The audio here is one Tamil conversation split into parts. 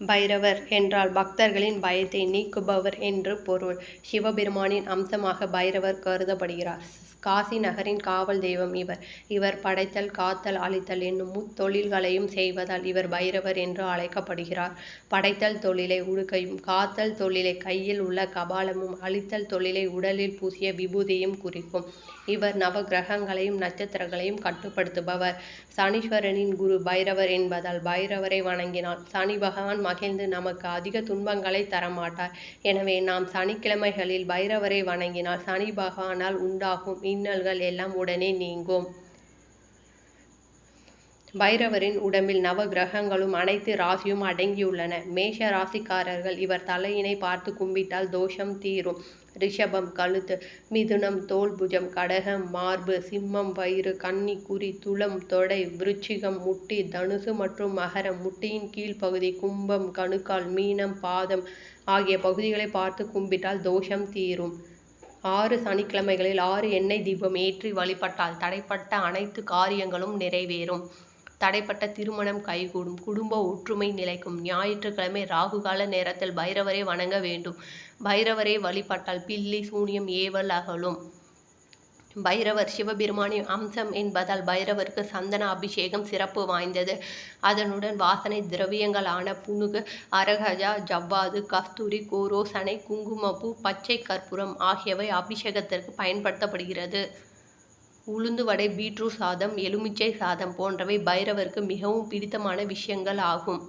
பைரவர் என்றால் பக்தர்களின் பயத்தை நீக்குபவர் என்று பொருள். சிவபெருமானின் அம்சமாக பைரவர் கருதப்படுகிறார். காசி நகரின் காவல் தெய்வம் இவர். இவர் படைத்தல் காத்தல் அழித்தல் என்னும் முத்தொழில்களையும் செய்வதால் இவர் பைரவர் என்று அழைக்கப்படுகிறார். படைத்தல் தொழிலை உடுக்கையும் காத்தல் தொழிலை கையில் உள்ள கபாலமும் அழித்தல் தொழிலை உடலில் பூசிய விபூதியும் குறிக்கும். இவர் நவ கிரகங்களையும் நட்சத்திரங்களையும் கட்டுப்படுத்துபவர். சனீஸ்வரனின் குரு பைரவர் என்பதால் பைரவரை வணங்கினால் சனி பகவான் மகிழ்ந்து நமக்கு அதிக துன்பங்களை தரமாட்டார். எனவே நாம் சனிக்கிழமைகளில் பைரவரை வணங்கினால் சனி பகவானால் உண்டாகும் இன்னல்கள் எல்லாம் உடனே நீங்கும். பைரவரின் உடம்பில் நவ கிரகங்களும் அனைத்து ராசியும் அடங்கியுள்ளன. மேஷ ராசிக்காரர்கள் இவர் தலையினை பார்த்து கும்பிட்டால் தோஷம் தீரும். ரிஷபம் கழுத்து மிதுனம் தோல் புஜம் கடகம் மார்பு சிம்மம் வயிறு கன்னி குறி துளம் தொடை விருச்சிகம் முட்டி தனுசு மற்றும் மகரம் முட்டியின் கீழ்ப்பகுதி கும்பம் கணுக்கால் மீனம் பாதம் ஆகிய பகுதிகளை பார்த்து கும்பிட்டால் தோஷம் தீரும். ஆறு சனிக்கிழமைகளில் ஆறு எண்ணெய் தீபம் ஏற்றி வழிபட்டால் தடைப்பட்ட அனைத்து காரியங்களும் நிறைவேறும். தடைப்பட்ட திருமணம் கைகூடும். குடும்ப ஒற்றுமை நிலைக்கும். ஞாயிற்றுக்கிழமை ராகுகால நேரத்தில் பைரவரை வணங்க வேண்டும். பைரவரை வழிபட்டால் பில்லி சூனியம் ஏவல் அகலும். பைரவர் சிவபெருமானின் அம்சம் என்பதால் பைரவருக்கு சந்தன அபிஷேகம் சிறப்பு வாய்ந்தது. அதனுடன் வாசனை திரவியங்களான புனுகு அரகஜா ஜவ்வாது கஸ்தூரி கோரோசனை குங்குமப்பூ பச்சை கற்பூரம் ஆகியவை அபிஷேகத்திற்கு பயன்படுத்தப்படுகிறது. உளுந்து வடை பீட்ரூட் சாதம் எலுமிச்சை சாதம் போன்றவை பைரவருக்கு மிகவும் பிடித்தமான விஷயங்கள் ஆகும்.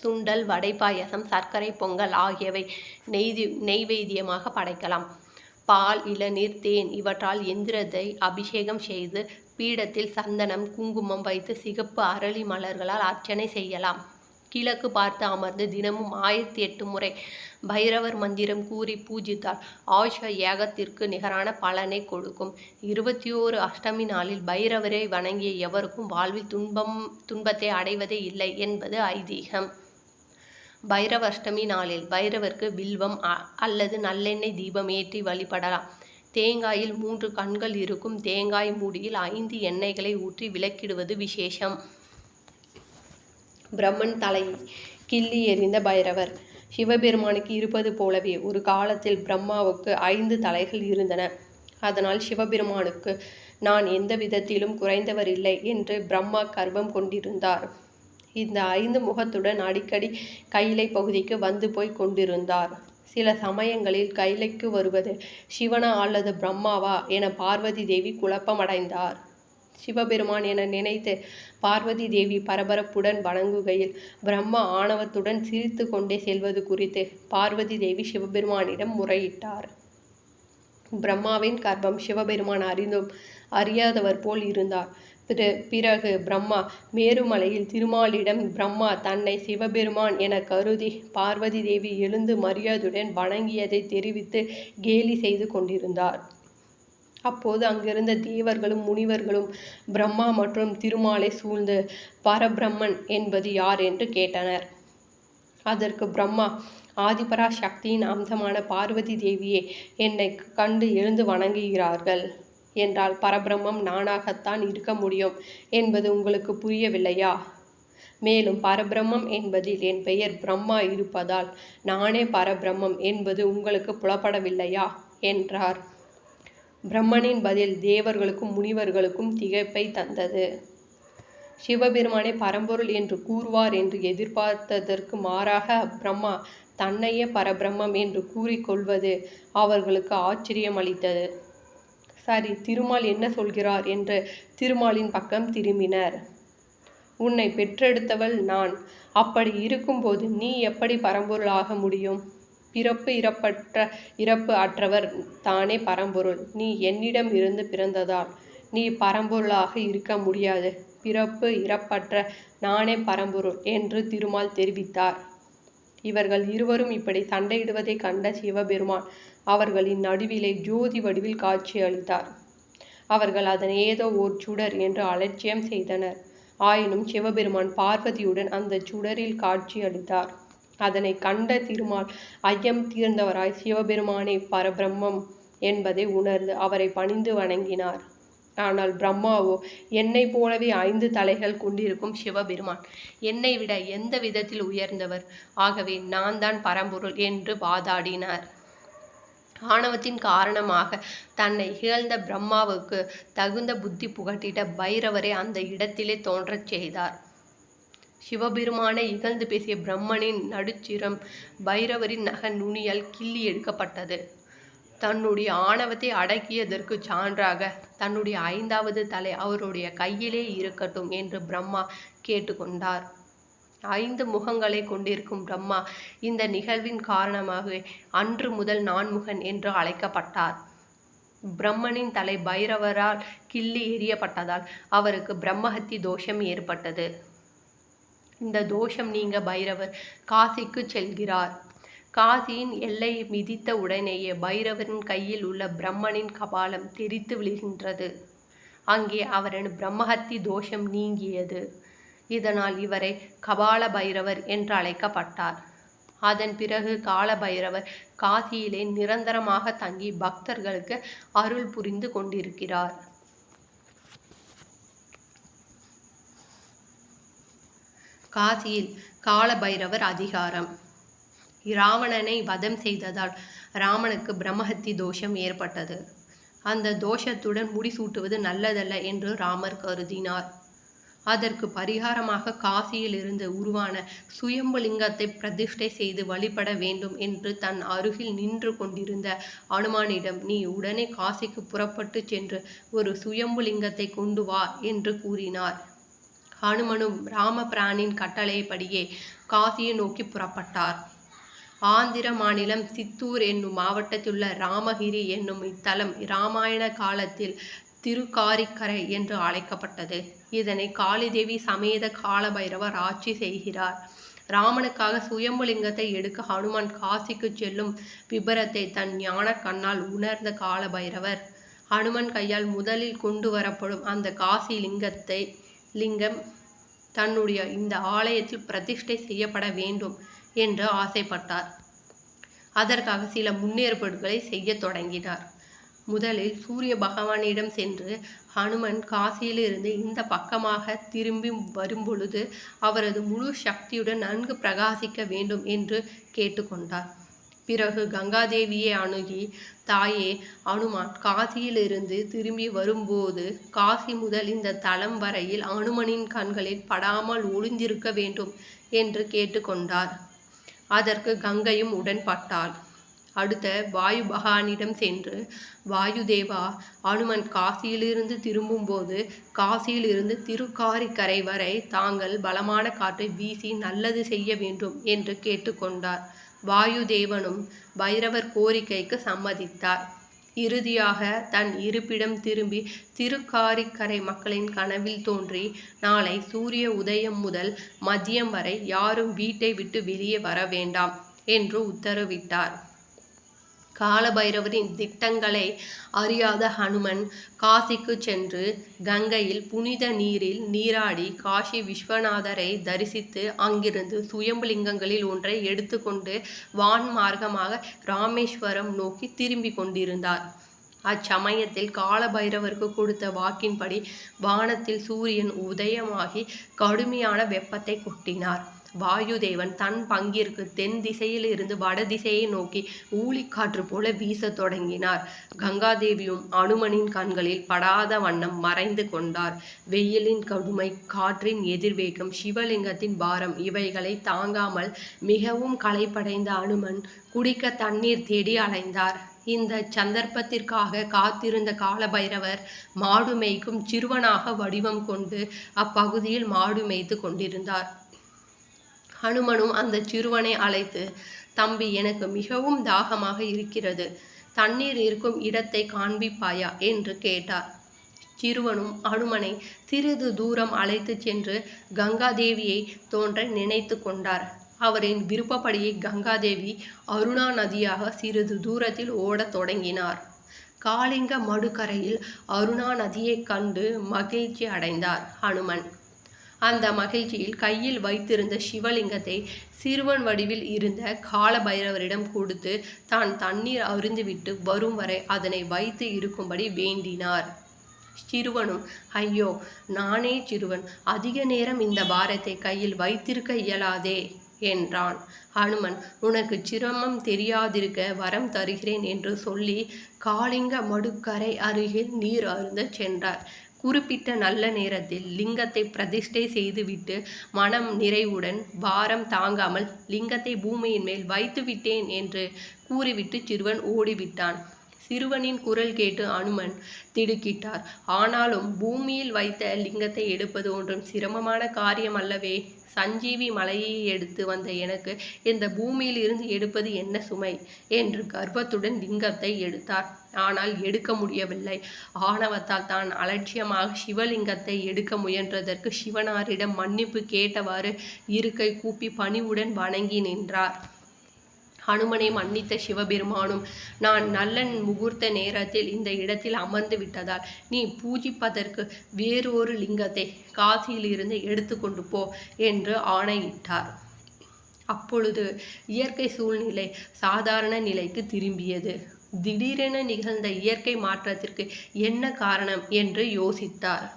சுண்டல் வடை பாயசம் சர்க்கரை பொங்கல் ஆகியவை நெய்தி நெய்வேத்தியமாக படைக்கலாம். பால் இளநீர் தேன் இவற்றால் எந்திரத்தை அபிஷேகம் செய்து பீடத்தில் சந்தனம் குங்குமம் வைத்து சிகப்பு அரளி மலர்களால் அர்ச்சனை செய்யலாம். கிழக்கு பார்த்து அமர்ந்து தினமும் ஆயிரத்தி எட்டு முறை பைரவர் மந்திரம் கூறி பூஜித்தால் ஆயுஷ ஏகத்திற்கு நிகரான பலனை கொடுக்கும். இருபத்தி ஓரு அஷ்டமி நாளில் பைரவரை வணங்கிய எவருக்கும் வாழ்வில் துன்பம் துன்பத்தை அடைவதே இல்லை என்பது ஐதீகம். பைரவ அஷ்டமி நாளில் பைரவருக்கு வில்வம் அல்லது நல்லெண்ணெய் தீபம் ஏற்றி வழிபடலாம். தேங்காயில் மூன்று கண்கள் இருக்கும் தேங்காய் மூடியில் ஐந்து எண்ணெய்களை ஊற்றி விளக்கிடுவது விசேஷம். பிரம்மன் தலை கிள்ளி எறிந்த பைரவர். சிவபெருமானுக்கு இருப்பது போலவே ஒரு காலத்தில் பிரம்மாவுக்கு ஐந்து தலைகள் இருந்தன. அதனால் சிவபெருமானுக்கு நான் எந்த விதத்திலும் குறைந்தவர் இல்லை என்று பிரம்மா கர்வம் கொண்டிருந்தார். இந்த ஐந்து முகத்துடன் அடிக்கடி கைலை பகுதிக்கு வந்து போய் கொண்டிருந்தார். சில சமயங்களில் கைலைக்கு வருவது சிவனா அல்லது பிரம்மாவா என பார்வதி தேவி குழப்பமடைந்தார். சிவபெருமான் என நினைத்து பார்வதி தேவி பரபரப்புடன் வணங்குகையில் பிரம்மா ஆணவத்துடன் சிரித்து கொண்டே செல்வது குறித்து பார்வதி தேவி சிவபெருமானிடம் முறையிட்டார். பிரம்மாவின் கர்ப்பம் சிவபெருமான் அறிந்தும் அறியாதவர் போல் இருந்தார். பிறகு பிரம்மா மேருமலையில் திருமாலிடம் பிரம்மா தன்னை சிவபெருமான் என கருதி பார்வதி தேவி எழுந்து மரியாதையுடன் வணங்கியதை தெரிவித்து கேலி செய்து கொண்டிருந்தார். அப்போது அங்கிருந்த தேவர்களும் முனிவர்களும் பிரம்மா மற்றும் திருமாலை சூழ்ந்து பரபிரம்மன் என்பது யார் என்று கேட்டனர். அதற்கு பிரம்மா ஆதிபரா சக்தியின் அம்சமான பார்வதி தேவியே என்னை கண்டு எழுந்து வணங்குகிறார்கள். என்றால் பரபிரம்மம் நானாகத்தான் இருக்க முடியும் என்பது உங்களுக்கு புரியவில்லையா? மேலும் பரபிரம்மம் என்பதில் என் பெயர் பிரம்மா இருப்பதால் நானே பரபிரம்மம் என்பது உங்களுக்கு புலப்படவில்லையா? என்றார். பிரம்மனின் பதில் தேவர்களுக்கும் முனிவர்களுக்கும் திகைப்பை தந்தது. சிவபெருமானை பரம்பொருள் என்று கூறுவார் என்று எதிர்பார்த்ததற்கு மாறாக பிரம்மா தன்னையே பரபிரம்மம் என்று கூறிக்கொள்வது அவர்களுக்கு ஆச்சரியம் அளித்தது சரி திருமால் என்ன சொல்கிறார்? என்று திருமாலின் பக்கம் திரும்பினர். உன்னை பெற்றெடுத்தவள் நான். அப்படி இருக்கும்போது நீ எப்படி பரம்பொருளாக முடியும்? பிறப்பு இறப்பற்ற இறப்பு அற்றவர் தானே பரம்பொருள். நீ என்னிடம் இருந்து பிறந்ததால் நீ பரம்பொருளாக இருக்க முடியாது. பிறப்பு இறப்பற்ற நானே பரம்பொருள் என்று திருமால் தெரிவித்தார். இவர்கள் இருவரும் இப்படி சண்டையிடுவதை கண்ட சிவபெருமான் அவர்களின் நடுவிலே ஜோதி வடிவில் காட்சி அளித்தார். அவர்கள் அதனை ஏதோ ஓர் சுடர் என்று அலட்சியம் செய்தனர். ஆயினும் சிவபெருமான் பார்வதியுடன் அந்த சுடரில் காட்சி அளித்தார். அதனை கண்ட திருமால் ஐயம் தீர்ந்தவராய் சிவபெருமானே பரபிரம்மம் என்பதை உணர்ந்து அவரை பணிந்து வணங்கினார். ஆனால் பிரம்மாவோ என்னை போலவே ஐந்து தலைகள் கொண்டிருக்கும் சிவபெருமான் என்னை விட எந்த விதத்தில் உயர்ந்தவர்? ஆகவே நான் தான் பரம்பொருள் என்று வாதாடினார். ஆணவத்தின் காரணமாக தன்னை இகழ்ந்த பிரம்மாவுக்கு தகுந்த புத்தி புகட்டிட பைரவரை அந்த இடத்திலே தோன்றச் செய்தார். சிவபெருமானை இகழ்ந்து பேசிய பிரம்மனின் நடுச்சிரம் பைரவரின் நக நுனியால் கிள்ளி எடுக்கப்பட்டது. தன்னுடைய ஆணவத்தை அடக்கியதற்கு சான்றாக தன்னுடைய ஐந்தாவது தலை அவருடைய கையிலே இருக்கட்டும் என்று பிரம்மா கேட்டுக்கொண்டார். ஐந்து முகங்களை கொண்டிருக்கும் பிரம்மா இந்த நிகழ்வின் காரணமாக அன்று முதல் நான்முகன் என்று அழைக்கப்பட்டார். பிரம்மனின் தலை பைரவரால் கிள்ளி எறியப்பட்டதால் அவருக்கு பிரம்மஹத்தி தோஷம் ஏற்பட்டது. இந்த தோஷம் நீங்க பைரவர் காசிக்கு செல்கிறார். காசியின் எல்லை மிதித்த உடனேயே பைரவரின் கையில் உள்ள பிரம்மனின் கபாலம் தெரித்து விழுகின்றது. அங்கே அவரின் பிரம்மஹத்தி தோஷம் நீங்கியது. இதனால் இவரை கபால பைரவர் என்று அழைக்கப்பட்டார். அதன் பிறகு கால பைரவர் காசியிலே நிரந்தரமாக தங்கி பக்தர்களுக்கு அருள் புரிந்து கொண்டிருக்கிறார். காசியில் கால பைரவர் அதிகாரம். ராவணனை வதம் செய்ததால் ராமனுக்கு பிரம்மஹத்தி தோஷம் ஏற்பட்டது. அந்த தோஷத்துடன் முடிசூட்டுவது நல்லதல்ல என்று ராமர் கருதினார். அதற்கு பரிகாரமாக காசியிலிருந்து உருவான சுயம்புலிங்கத்தை பிரதிஷ்டை செய்து வழிபட வேண்டும் என்று தன் அருகில் நின்று கொண்டிருந்த அனுமானிடம் நீ உடனே காசிக்கு புறப்பட்டு சென்று ஒரு சுயம்புலிங்கத்தை கொண்டு வா என்று கூறினார். ஹனுமனும் ராமபிரானின் கட்டளைப்படியே காசியை நோக்கி புறப்பட்டார். ஆந்திர மாநிலம் சித்தூர் என்னும் மாவட்டத்திலுள்ள ராமகிரி என்னும் இத்தலம் இராமாயண காலத்தில் திருக்காரிக்கரை என்று அழைக்கப்பட்டது. இதனை காளிதேவி சமேத காலபைரவர் ஆட்சி செய்கிறார். ராமனுக்காக சுயம்புலிங்கத்தை எடுக்க ஹனுமான் காசிக்கு செல்லும் விபரத்தை தன் ஞான கண்ணால் உணர்ந்த காலபைரவர் ஹனுமன் கையால் முதலில் கொண்டு வரப்படும் அந்த காசி லிங்கத்தை லிங்கம் தன்னுடைய இந்த ஆலயத்தில் பிரதிஷ்டை செய்யப்பட வேண்டும் என்று ஆசைப்பட்டார். அதற்காக சில முன்னேற்பாடுகளை செய்ய தொடங்கினார். முதலில் சூரிய பகவானிடம் சென்று ஹனுமன் காசியிலிருந்து இந்த பக்கமாக திரும்பி வரும்பொழுது அவரது முழு சக்தியுடன் நன்கு பிரகாசிக்க வேண்டும் என்று கேட்டுக்கொண்டார். பிறகு கங்காதேவியை அணுகி தாயே அனுமான் காசியிலிருந்து திரும்பி வரும்போது காசி முதல் இந்த தளம் வரையில் அனுமனின் கண்களில் படாமல் ஒளிந்திருக்க வேண்டும் என்று கேட்டுக்கொண்டார். அதற்கு கங்கையும் உடன்பட்டாள். அடுத்த வாயு பகவானிடம் சென்று வாயுதேவா அனுமன் காசியிலிருந்து திரும்பும்போது காசியிலிருந்து திருக்காரிக்கரை வரை தாங்கள் பலமான காற்றை வீசி நல்லது செய்ய வேண்டும் என்று கேட்டுக்கொண்டார். வாயுதேவனும் பைரவர் கோரிக்கைக்கு சம்மதித்தார். இறுதியாக தன் இருப்பிடம் திரும்பி திருக்காரிக்கரை மக்களின் கனவில் தோன்றி நாளை சூரிய உதயம் முதல் மதியம் வரை யாரும் வீட்டை விட்டு வெளியே வர வேண்டாம் என்று உத்தரவிட்டார். காலபைரவரின் திட்டங்களை அறியாத ஹனுமன் காசிக்கு சென்று கங்கையில் புனித நீரில் நீராடி காஷி விஸ்வநாதரை தரிசித்து அங்கிருந்து சுயம்புலிங்கங்களில் ஒன்றை எடுத்துக்கொண்டு வான் மார்க்கமாக ராமேஸ்வரம் நோக்கி திரும்பி கொண்டிருந்தார். அச்சமயத்தில் காலபைரவருக்கு கொடுத்த வாக்கின்படி வானத்தில் சூரியன் உதயமாகி கடுமையான வெப்பத்தை கொட்டினார். வாயுதேவன் தன் பங்கிற்கு தென் திசையில் இருந்து வட திசையை நோக்கி ஊழிக்காற்று போல வீசத் தொடங்கினார். கங்காதேவியும் அனுமனின் கண்களில் படாத வண்ணம் மறைந்து கொண்டார். வெயிலின் கடுமை காற்றின் எதிர்வேகம் சிவலிங்கத்தின் பாரம் இவைகளை தாங்காமல் மிகவும் களைப்படைந்த அனுமன் குடிக்க தண்ணீர் தேடி அலைந்தார். இந்த சந்தர்ப்பத்திற்காக காத்திருந்த காலபைரவர் மாடு மேய்க்கும் சிறுவனாக வடிவம் கொண்டு அப்பகுதியில் மாடு மேய்த்து கொண்டிருந்தார். ஹனுமனும் அந்த சிறுவனை அழைத்து தம்பி எனக்கு மிகவும் தாகமாக இருக்கிறது. தண்ணீர் இருக்கும் இடத்தை காண்பிப்பாயா? என்று கேட்டார். சிறுவனும் அனுமனை சிறிது தூரம் அழைத்து சென்று கங்காதேவியை தோன்ற நினைத்து கொண்டார். அவரின் விருப்பப்படியே கங்காதேவி அருணா நதியாக சிறிது தூரத்தில் ஓடத் தொடங்கினார். காளிங்க மடுக்கரையில் அருணா நதியைக் கண்டு மகிழ்ச்சி அடைந்தார் ஹனுமன். அந்த மகிழ்ச்சியில் கையில் வைத்திருந்த சிவலிங்கத்தை சிறுவன் வடிவில் இருந்த காலபைரவரிடம் கொடுத்து தான் தண்ணீர் அருந்துவிட்டு வரும் வரை அதனை வைத்து இருக்கும்படி வேண்டினார். சிறுவனும் ஐயோ நானே சிறுவன் அதிக நேரம் இந்த பாரத்தை கையில் வைத்திருக்க இயலாதே என்றான். ஹனுமன் உனக்கு சிரமம் தெரியாதிருக்க வரம் தருகிறேன் என்று சொல்லி காளிங்க மடுக்கரை அருகில் நீர் அருந்த சென்றார். குறிப்பிட்ட நல்ல நேரத்தில் லிங்கத்தை பிரதிஷ்டை செய்துவிட்டு மனம் நிறைவுடன் பாரம் தாங்காமல் லிங்கத்தை பூமியின் மேல் வைத்துவிட்டேன் என்று கூறிவிட்டு சிறுவன் ஓடிவிட்டான். சிறுவனின் குரல் கேட்டு அனுமன் திடுக்கிட்டார். ஆனாலும் பூமியில் வைத்த லிங்கத்தை எடுப்பது ஒன்றும் சிரமமான காரியம் அல்லவே சஞ்சீவி மலையை எடுத்து வந்த எனக்கு இந்த பூமியில் இருந்து எடுப்பது என்ன சுமை? என்று கர்வத்துடன் லிங்கத்தை எடுத்தார். ஆனால் எடுக்க முடியவில்லை. ஆணவத்தால் தான் அலட்சியமாக சிவலிங்கத்தை எடுக்க முயன்றதற்கு சிவனாரிடம் மன்னிப்பு கேட்டவாறு இருக்கை கூப்பி பணிவுடன் வணங்கி நின்றார். ஹனுமனை மன்னித்த சிவபெருமானும் நான் நல்ல முகூர்த்த நேரத்தில் இந்த இடத்தில் அமர்ந்து விட்டதால் நீ பூஜிப்பதற்கு வேறொரு லிங்கத்தை காசியிலிருந்து எடுத்து கொண்டு போ என்று ஆணையிட்டார். அப்பொழுது இயற்கை சூழ்நிலை சாதாரண நிலைக்கு திரும்பியது. திடீரென நிகழ்ந்த இயற்கை மாற்றத்திற்கு என்ன காரணம் என்று யோசித்தார்.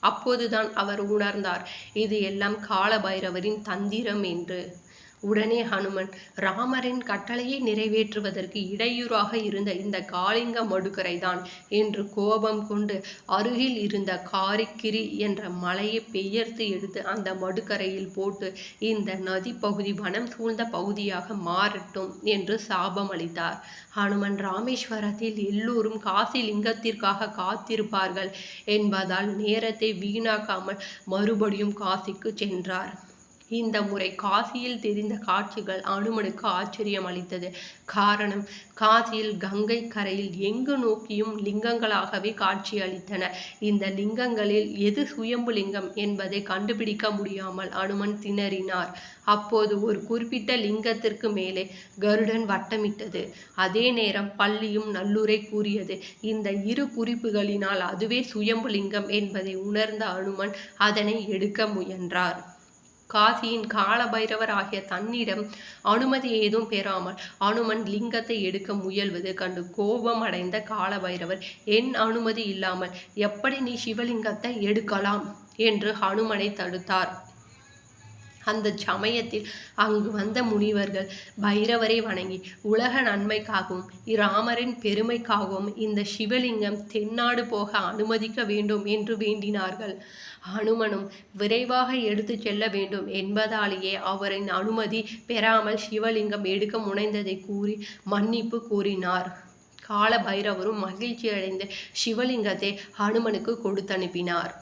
அப்போதுதான் அவர் உணர்ந்தார் இது எல்லாம் காலபைரவரின் தந்திரம் என்று. உடனே ஹனுமன் ராமரின் கட்டளையை நிறைவேற்றுவதற்கு இடையூறாக இருந்த இந்த காளிங்க மடுக்கரைதான் என்று கோபம் கொண்டு அருகில் இருந்த காரிக்கிரி என்ற மலையை பெயர்த்து எடுத்து அந்த மடுக்கரையில் போட்டு இந்த நதி பகுதி வனம் சூழ்ந்த பகுதியாக மாறட்டும் என்று சாபம் அளித்தார். ஹனுமன் ராமேஸ்வரத்தில் எல்லோரும் காசிலிங்கத்திற்காக காத்திருப்பார்கள் என்பதால் நேரத்தை வீணாக்காமல் மறுபடியும் காசிக்கு சென்றார். இந்த முறை காசியில் தெரிந்த காட்சிகள் அனுமனுக்கு ஆச்சரியம் அளித்தது. காரணம் காசியில் கங்கை கரையில் எங்கு நோக்கியும் லிங்கங்களாகவே காட்சி அளித்தன. இந்த லிங்கங்களில் எது சுயம்பு லிங்கம் என்பதை கண்டுபிடிக்க முடியாமல் அனுமன் திணறினார். அப்போது ஒரு குறிப்பிட்ட லிங்கத்திற்கு மேலே கருடன் வட்டமிட்டது. அதே நேரம் பள்ளியும் நல்லுரை கூறியது. இந்த இரு குறிப்புகளினால் அதுவே சுயம்பு லிங்கம் என்பதை உணர்ந்த அனுமன் அதனை எடுக்க முயன்றார். காசியின் காலபைரவர் ஆகிய தன்னிடம் அனுமதி ஏதும் பெறாமல் அனுமன் லிங்கத்தை எடுக்க முயல்வது கண்டு கோபம் அடைந்த காலபைரவர் என் அனுமதி இல்லாமல் எப்படி நீ சிவலிங்கத்தை எடுக்கலாம்? என்று ஹனுமனை தடுத்தார். அந்த சமயத்தில் அங்கு வந்த முனிவர்கள் பைரவரை வணங்கி உலக நன்மைக்காகவும் இராமரின் பெருமைக்காகவும் இந்த சிவலிங்கம் தென்னாடு போக அனுமதிக்க வேண்டும் என்று வேண்டினார்கள். அனுமனும் விரைவாக எடுத்து செல்ல வேண்டும் என்பதாலேயே அவரின் அனுமதி பெறாமல் சிவலிங்கம் எடுக்க முனைந்ததை கூறி மன்னிப்பு கூறினார் கால பைரவரும் மகிழ்ச்சி அடைந்து சிவலிங்கத்தை ஹனுமனுக்கு கொடுத்தனுப்பினார்.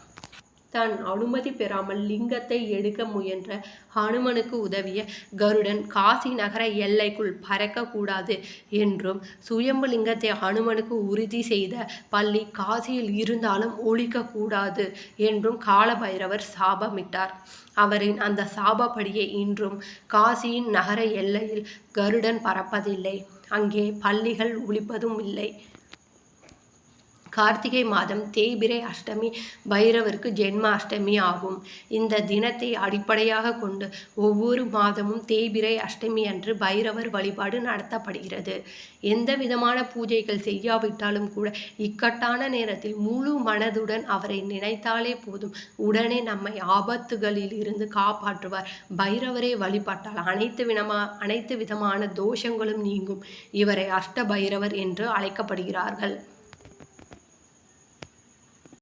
தான் அனுமதி பெறாமல் லிங்கத்தை எடுக்க முயன்ற ஹனுமனுக்கு உதவிய கருடன் காசி நகர எல்லைக்குள் பறக்கக்கூடாது என்றும் சுயம்பு லிங்கத்தை ஹனுமனுக்கு உறுதி செய்த பள்ளி காசியில் இருந்தாலும் ஒழிக்கக்கூடாது என்றும் காலபைரவர் சாபமிட்டார். அவரின் அந்த சாபப்படியே இன்றும் காசியின் நகர எல்லையில் கருடன் பறப்பதில்லை. அங்கே பள்ளிகள் ஒழிப்பதும் இல்லை. கார்த்திகை மாதம் தேய்பிரை அஷ்டமி பைரவருக்கு ஜென்ம அஷ்டமி ஆகும். இந்த தினத்தை அடிப்படையாக கொண்டு ஒவ்வொரு மாதமும் தேய்பிரை அஷ்டமி அன்று பைரவர் வழிபாடு நடத்தப்படுகிறது. எந்த விதமான பூஜைகள் செய்யாவிட்டாலும் கூட இக்கட்டான நேரத்தில் முழு மனதுடன் அவரை நினைத்தாலே போதும். உடனே நம்மை ஆபத்துகளில் இருந்து காப்பாற்றுவார். பைரவரை வழிபட்டால் அனைத்து விதமா அனைத்து விதமான தோஷங்களும் நீங்கும். இவரை அஷ்ட பைரவர் என்று அழைக்கப்படுகிறார்கள்.